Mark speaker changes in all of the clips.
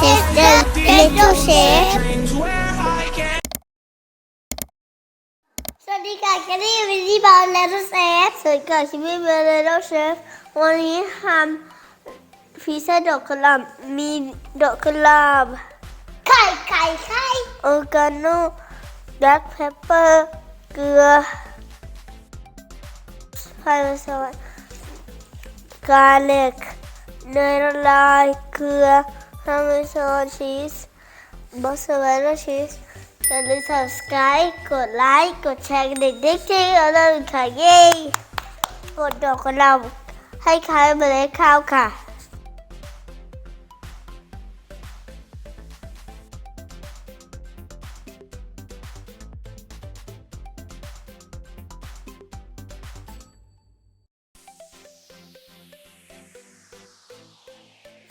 Speaker 1: This is the little chef สวัสดีค่ะแกนี่วินดี้บอลเลตเชฟสวัสดีค่ะชิมมี่เบลเลตเชฟวันนี้ทำพิซซ่าดอกกุหลาบมีดอกกุหลาบไข่ไข่ไข่ออร์แกโนแบล็กเพปเปอร์เกลือไฟมซอยกาเล็กเนยละลายเกลือ พาเมซอนชีสบอสเวอร์ชีสอย่าลืม subscribe กดไลค์กดแชร์กันเด็กๆที่เราได้ค่ะเย้กดดอกกระเราให้คล้ายเมล็ดข้าวค่ะ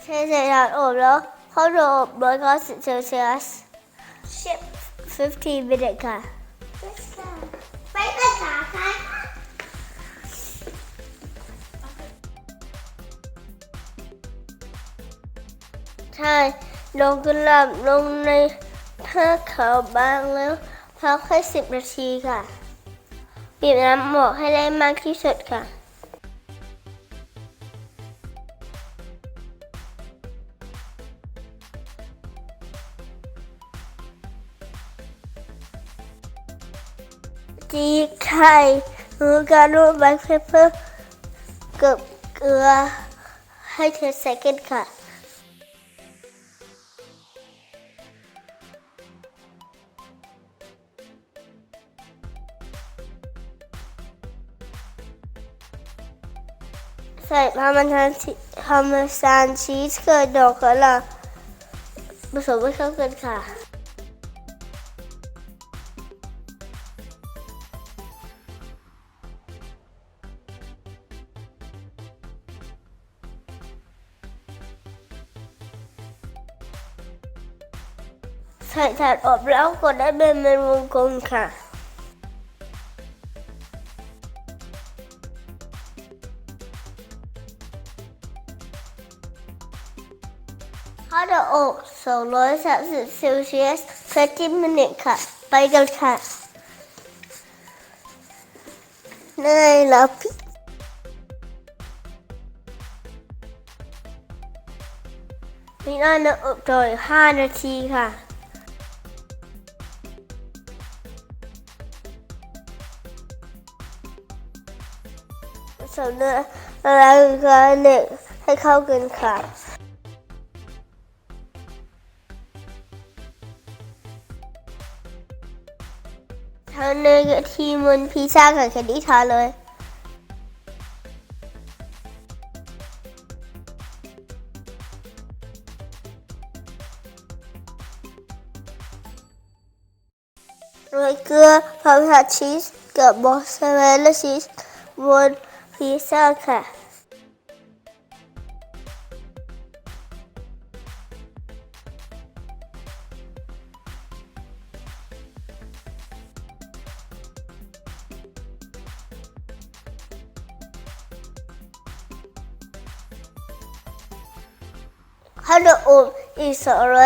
Speaker 1: เทเสร็จแล้วอบแล้วเข้าโดอบร้อยเก้าสิบเซลเซียส Ship 15 minute ค่ะไปกันค่ะค่ะใช่ลงกุหลาบลงในผ้าขาวบางแล้วพักแค่สิบนาทีค่ะบีบน้ำหมอกให้ได้มากที่สุดค่ะ จีไข่หรือกาโนแบล็คเพเปอร์กับเกลือให้เทสเกันค่ะใส่พามันทานพามันซานชีสเกิดดอกกระหล่ำผสมให้เข้ากันค่ะ ใส่ถาดอบแล้วกดได้เป็นเป็นวงกลมค่ะข้าวดอกอก230เซลเซียส30มินิค่ะ ไปกันค่ะเนยแล้วพริกมีน่าจะอบต่อย5นาทีค่ะ สำเนื้ออะไรกันเด็กให้เข้ากันค่ะทานเนยกะทิบนพิซซ่ากับแคนดี้ทาเลยโรยเกลือพาราชีสกับบอสซาเรลลาชีสบน พิซซ่าค่ะ ข้าวเหนียวอบอีก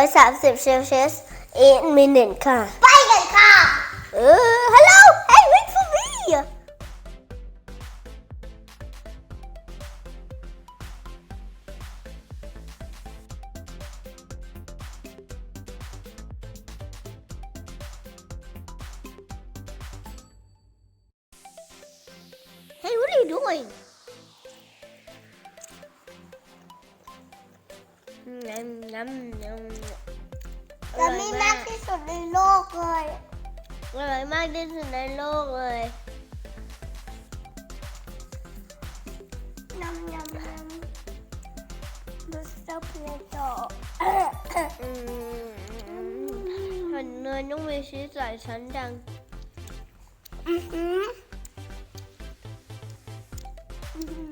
Speaker 1: 230เซลเซียส8 minutes ค่ะ ไปกันค่ะ เออ hello hey wait for Hey, what are you doing? น้ำน้ำน้ำ
Speaker 2: จะมีมากที่สุดในโลกเลย
Speaker 1: อร่อยมากที่สุดในโลกเลย
Speaker 2: ยำยำยำดูสเปรย์ต่อ
Speaker 1: อืมหันเนยต้องมีชีสหลายชั้นดัง
Speaker 2: อือหือ อื้อหื